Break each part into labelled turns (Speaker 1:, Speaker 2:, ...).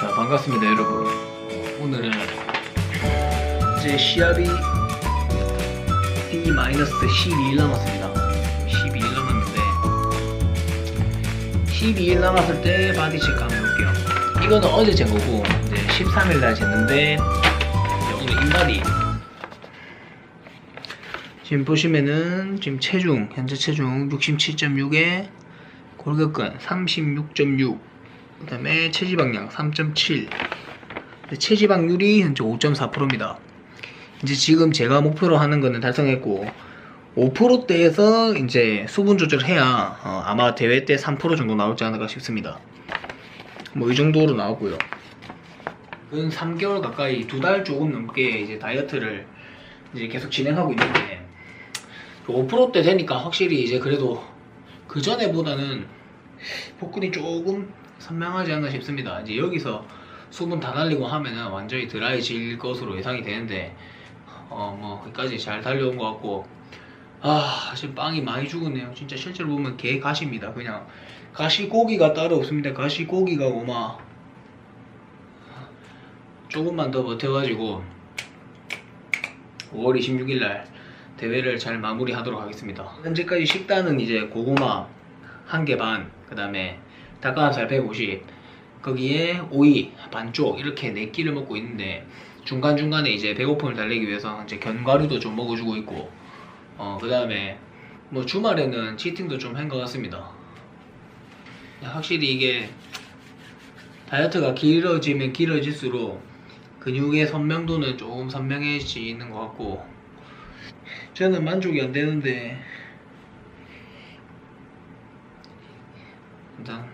Speaker 1: 반갑습니다 여러분. 오늘은 이제 시합이 D-12일 남았습니다. 12일 남았는데 12일 남았을 때 바디 체크 한번 해볼게요. 이거는 어제 잰 거고 이제 13일 날 쟀는데 오늘 인바디. 지금 보시면은 지금 체중 현재 체중 67.6에 골격근 36.6 그 다음에 체지방량 3.7 체지방률이 현재 5.4%입니다. 이제 지금 제가 목표로 하는 거는 달성했고 5%대에서 이제 수분 조절해야 어, 아마 대회 때 3% 정도 나올지 않을까 싶습니다. 뭐 이 정도로 나오고요. 근 3개월 가까이 두 달 조금 넘게 이제 다이어트를 이제 계속 진행하고 있는데 5%대 되니까 확실히 이제 그래도 그 전에보다는 복근이 조금 선명하지 않나 싶습니다. 이제 여기서 수분 다 날리고 하면은 완전히 드라이질 것으로 예상이 되는데 어뭐 거기까지 잘 달려온 것 같고 아 지금 빵이 많이 죽었네요. 진짜 실제로 보면 개 가시입니다. 그냥 가시 고기가 따로 없습니다. 가시 고기가 고마 조금만 더 버텨가지고 5월 26일 날 대회를 잘 마무리하도록 하겠습니다. 현재까지 식단은 이제 고구마 한 개 반, 그 다음에 닭가슴살 150, 거기에 오이 반쪽 이렇게 네 끼를 먹고 있는데 중간 중간에 이제 배고픔을 달래기 위해서 이제 견과류도 좀 먹어주고 있고, 어 그 다음에 뭐 주말에는 치팅도 좀 한 것 같습니다. 확실히 이게 다이어트가 길어지면 길어질수록 근육의 선명도는 조금 선명해지는 것 같고 저는 만족이 안 되는데 일단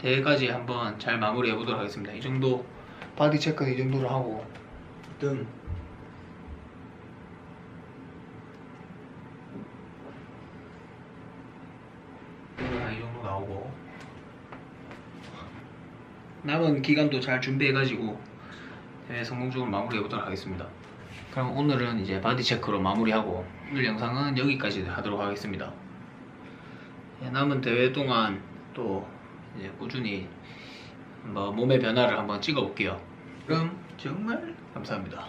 Speaker 1: 대회까지 한번 잘 마무리해 보도록 하겠습니다. 이 정도 바디 체크 이 정도로 하고 등 등은 한이 정도 나오고 남은 기간도 잘 준비해가지고 대회 성공적으로 마무리해 보도록 하겠습니다. 그럼 오늘은 이제 바디 체크로 마무리하고 오늘 영상은 여기까지 하도록 하겠습니다. 예, 남은 대회 동안 또 이제 꾸준히 뭐 몸의 변화를 한번 찍어 볼게요. 그럼 정말 감사합니다.